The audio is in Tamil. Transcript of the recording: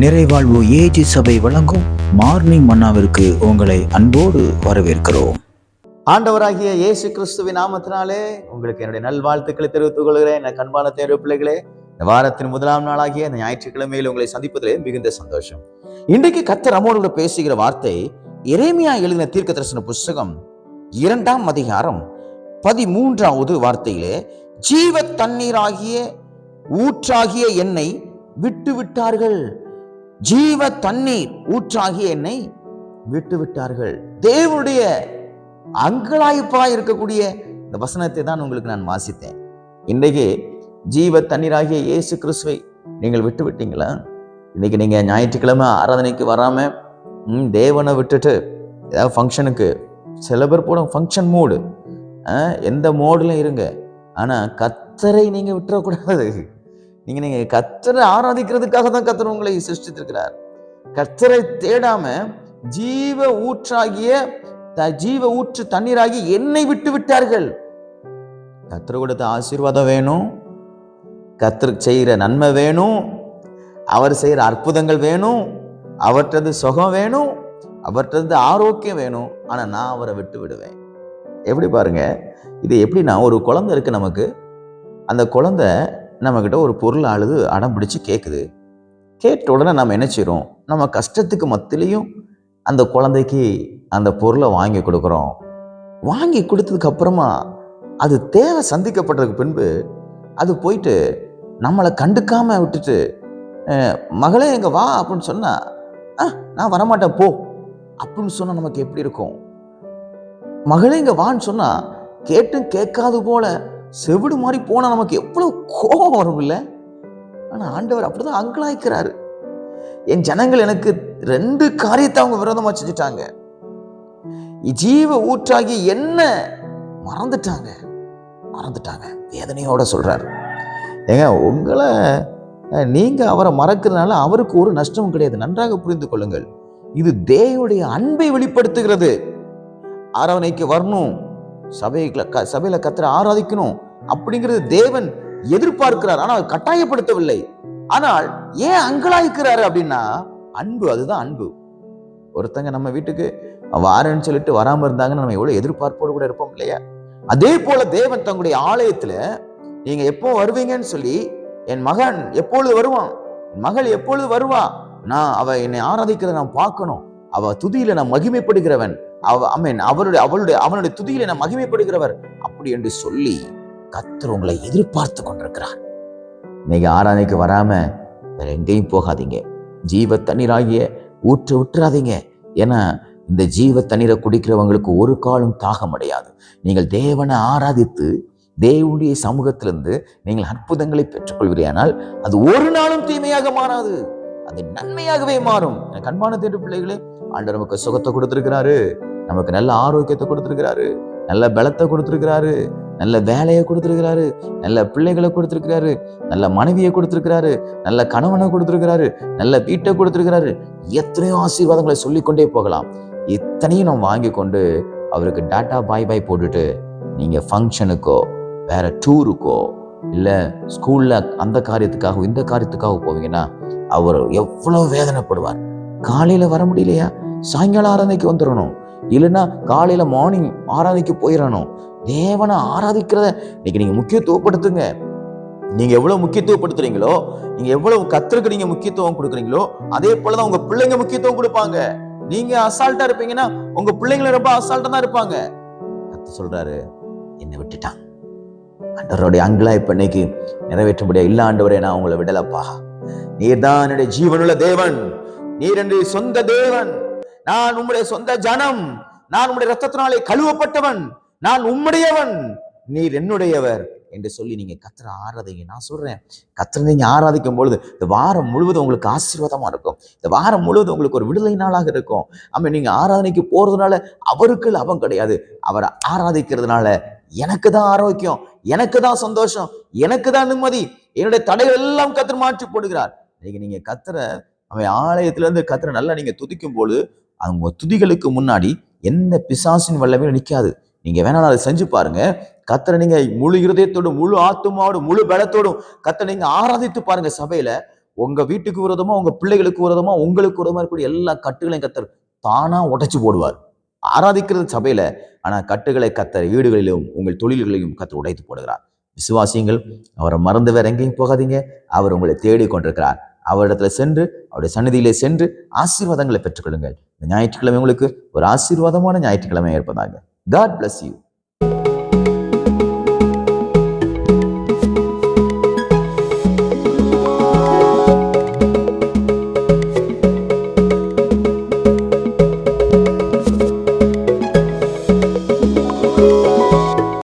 நிறைவாழ்வு ஏஜி சபை வழங்கும் மார்னிங் மன்னாவிற்கு உங்களை அன்போடு வரவேற்கிறோம். ஆண்டவராகிய இயேசு கிறிஸ்துவின் நாமத்தினாலே உங்களுக்கு என்னுடைய நல்வாழ்த்துக்களை தெரிவித்துக் கொள்கிறேன். என் கண்பான தேர்வு பிள்ளைகளே இந்த வாரத்தின் முதலாம் நாளாகிய இந்த ஞாயிற்றுக்கிழமையில் உங்களை சந்திப்பதிலே மிகுந்த சந்தோஷம். இன்றைக்கு கத்தர் அம்மோடு கூட பேசுகிற வார்த்தை இறைமையா எழுதின தீர்க்க தரிசன புஸ்தகம் இரண்டாம் அதிகாரம் பதிமூன்றாவது வார்த்தையிலே ஜீவ தண்ணீராகிய ஊற்றாகிய என்னை விட்டு விட்டார்கள் ஜீவ தண்ணீர் ஊற்றாகிய என்னை விட்டு விட்டார்கள் தேவனுடைய அங்கலாய்ப்பாய் இருக்கக்கூடிய இந்த வசனத்தை தான் உங்களுக்கு நான் வாசித்தேன். இன்றைக்கு ஜீவ தண்ணீராகிய இயேசு கிறிஸ்துவை நீங்கள் விட்டு விட்டீங்களா இன்னைக்கு நீங்கள் ஞாயிற்றுக்கிழமை ஆராதனைக்கு வராமல் ம், தேவனை விட்டுட்டு ஏதாவது ஃபங்க்ஷனுக்கு சில பேர் போடும் ஃபங்க்ஷன் மூடு எந்த மோடிலும் இருங்க. ஆனால் கத்தரை நீங்கள் விட்டுறக்கூடாது. நீங்க நீங்க கத்தரை ஆராதிக்கிறதுக்காக தான் கத்தர் உங்களை சிருஷ்டித்திருக்கிறார். கத்தரை தேடாம ஜீவ ஊற்றாகிய த- ஜீவ ஊற்று தண்ணீராகி என்னை விட்டு விட்டார்கள். கத்தர் கொடுத்த ஆசீர்வாதம் வேணும். கத்தர் செய்கிற நன்மை வேணும். அவர் செய்கிற அற்புதங்கள் வேணும். அவற்றது சுகம் வேணும். அவற்றது ஆரோக்கியம் வேணும். ஆனால் நான் அவரை விட்டு விடுவேன். எப்படி பாருங்க இது எப்படின்னா ஒரு குழந்தை இருக்கு நமக்கு. அந்த குழந்தை நம்மக்கிட்ட ஒரு பொருள் அழுது அடம் பிடிச்சி கேட்குது கேட்ட உடனே நம்ம என்ன செய்கிறோம் நம்ம கஷ்டத்துக்கு மத்தியிலையும் அந்த குழந்தைக்கு அந்த பொருளை வாங்கி கொடுக்குறோம். வாங்கி கொடுத்ததுக்கு அப்புறமா அது தேவை சந்திக்கப்பட்டதுக்கு பின்பு அது போயிட்டு நம்மளை கண்டுக்காமல் விட்டுட்டு மகளே எங்கே வா அப்படின்னு சொன்னால் "ஆ, நான் வரமாட்டேன் போ அப்படின்னு சொன்னால் நமக்கு எப்படி இருக்கும்? மகளே இங்கே வான்னு சொன்னால் கேட்டும் கேட்காது போல செவிடு மாதிரி போனால் நமக்கு எவ்வளோ கோபம் வரும் இல்லை ஆனால் ஆண்டவர் அப்படிதான் அங்கலாய்க்கிறாரு. என் ஜனங்கள் எனக்கு ரெண்டு காரியத்தை அவங்க விரோதமாக செஞ்சுட்டாங்க. ஜீவ ஊற்றாகி என்ன மறந்துட்டாங்க? மறந்துட்டாங்க. வேதனையோட சொல்கிறார் ஏங்க உங்களை நீங்கள் அவரை மறக்கிறதுனால அவருக்கு ஒரு நஷ்டமும் கிடையாது. நன்றாக புரிந்து கொள்ளுங்கள். இது தேவனுடைய அன்பை வெளிப்படுத்துகிறது. அரவணைக்கு வரணும். சபைகளை க- சபையில் கத்திர ஆராதிக்கணும் அப்படிங்கிறது தேவன் எதிர்பார்க்கிறார். ஆனால் அவர் கட்டாயப்படுத்தவில்லை. ஆனால் ஏன் அங்கலாய்க்கிறாரு அப்படின்னா அன்பு அதுதான் அன்பு. ஒருத்தங்க நம்ம வீட்டுக்கு வாரன்னு சொல்லிட்டு வராமல் இருந்தாங்கன்னு நம்ம எவ்வளோ எதிர்பார்ப்போடு கூட இருப்போம் இல்லையா? அதே போல தேவன் தங்களுடைய ஆலயத்துல நீங்க எப்போ வருவீங்கன்னு சொல்லி என் மகன் எப்பொழுது வருவான்? என் மகள் எப்பொழுது வருவா? நான் அவ என்னை ஆராதிக்கிறத நான் பார்க்கணும். அவ துதியில நான் மகிமைப்படுகிறவன். அவ அவருடைய அவளுடைய அவனுடைய துதியில் நான் மகிமைப்படுகிறவர். அப்படி என்று சொல்லி கத்தர் உங்களை எதிர்பார்த்து கொண்டிருக்கிறார். இன்னைக்கு ஆராதனைக்கு வராம வேற எங்கேயும் போகாதீங்க. ஜீவ தண்ணீராகிய ஊற்ற விட்டுறாதீங்க. ஏன்னா இந்த ஜீவ தண்ணீரை குடிக்கிறவங்களுக்கு ஒரு காலம் தாகம் அடையாது. நீங்கள் தேவனை ஆராதித்து தேவனுடைய சமூகத்திலிருந்து நீங்கள் அற்புதங்களை பெற்றுக்கொள்கிறீர்கள் அது ஒரு நாளும் தீமையாக மாறாது. அது நன்மையாகவே மாறும். எனக்கு அன்பான தேடு பிள்ளைகளே ஆண்டவர் நமக்கு சுகத்தை கொடுத்திருக்கிறாரு. நமக்கு நல்ல ஆரோக்கியத்தை கொடுத்துருக்கிறாரு நல்ல பலத்தை கொடுத்துருக்கிறாரு நல்ல வேலையை கொடுத்துருக்கிறாரு நல்ல பிள்ளைகளை கொடுத்துருக்கிறாரு நல்ல மனைவியை கொடுத்துருக்கிறாரு நல்ல கணவனை கொடுத்துருக்கிறாரு நல்ல வீட்டை கொடுத்துருக்கிறாரு. எத்தனையோ ஆசீர்வாதங்களை சொல்லிக்கொண்டே போகலாம். இத்தனையும் நம்ம வாங்கி கொண்டு அவருக்கு டாட்டா பாய் பாய் போட்டுட்டு நீங்கள் ஃபங்க்ஷனுக்கோ வேற டூருக்கோ இல்லை ஸ்கூலில் அந்த காரியத்துக்காக இந்த காரியத்துக்காக போவீங்கன்னா அவர் எவ்வளோ வேதனைப்படுவார். காலையில் வர முடியலையா? சாயங்காலம் ஆராதனைக்கு வந்துடணும். இல்லைன்னா காலையில மார்னிங் ஆராதிக்க போயிடணும். தேவனை ஆராதிக்கிறத இன்னைக்கு நீங்க முக்கியத்துவப்படுத்துங்க. நீங்க எவ்வளவு முக்கியத்துவப்படுத்துறீங்களோ நீங்கள் எவ்வளவு கத்தருக்கு நீங்க முக்கியத்துவம் கொடுக்குறீங்களோ அதே போலதான் உங்க பிள்ளைங்க முக்கியத்துவம் கொடுப்பாங்க. நீங்க அசால்ட்டா இருப்பீங்கன்னா உங்க பிள்ளைங்கள ரொம்ப அசால்ட்டா தான் இருப்பாங்க. கத்து சொல்றாரு என்னை விட்டுட்டான். ஆண்டவருடைய அங்கலாய்ப்பு இன்னைக்கு நிறைவேற்றும்படியா இல்லை ஆண்டவரே நான் உங்களை விடலப்பா. நீர் தான் என்னுடைய ஜீவனுள்ள தேவன். நீர் என்னுடைய சொந்த தேவன். நான் உம்முடைய சொந்த ஜனம். நான் உம்முடைய ரத்தத்தினாலே கழுவப்பட்டவன். நான் உம்முடையவன். நீர் என்னுடையவர் என்று சொல்லி நீங்க கத்திர ஆராதிங்க. நான் சொல்றேன் கத்திர நீங்க ஆராதிக்கும் பொழுது இந்த வாரம் முழுவதும் உங்களுக்கு ஆசீர்வாதமா இருக்கும். இந்த வாரம் முழுவதும் உங்களுக்கு ஒரு விடுதலை நாளாக இருக்கும். ஆமா நீங்க ஆராதனைக்கு போறதுனால அவருக்கு லாபம் கிடையாது. அவரை ஆராதிக்கிறதுனால எனக்கு தான் ஆரோக்கியம் எனக்கு தான் சந்தோஷம் எனக்கு தான் நிம்மதி. என்னுடைய தடைகள் எல்லாம் கத்திர மாற்றி போடுகிறார். இன்னைக்கு நீங்க கத்திர அவன் ஆலயத்துல இருந்து நல்லா நீங்க துதிக்கும் பொழுது அவங்க துதிகளுக்கு முன்னாடி எந்த பிசாசின் வல்லமே நிற்காது. நீங்க வேணாலும் அதை செஞ்சு பாருங்க. கத்தரை நீங்க முழு இருதயத்தோடும் முழு ஆத்துமாவோடும் முழு பலத்தோடும் கத்தரை நீங்க ஆராதித்து பாருங்க சபையில. உங்க வீட்டுக்கு விரோதமா உங்க பிள்ளைகளுக்கு விரோதமா உங்களுக்கு விரோதமா இருக்கக்கூடிய எல்லா கட்டுகளையும் கத்தர் தானா உடைச்சு போடுவார். ஆராதிக்கிறது சபையில ஆனா கட்டுகளை கத்தர் வீடுகளிலும் உங்கள் தொழில்களையும் கத்தர் உடைத்து போடுகிறார். விசுவாசியங்கள் அவரை மறந்து வேற எங்கேயும் போகாதீங்க. அவர் உங்களை தேடி கொண்டிருக்கிறார் அவரிடத்துல சென்று அவருடைய சன்னதியிலே சென்று ஆசீர்வாதங்களை பெற்றுக்கொள்ளுங்கள். இந்த ஞாயிற்றுக்கிழமை உங்களுக்கு ஒரு ஆசீர்வாதமான ஞாயிற்றுக்கிழமை இருப்பதாக காட் பிளஸ் யூ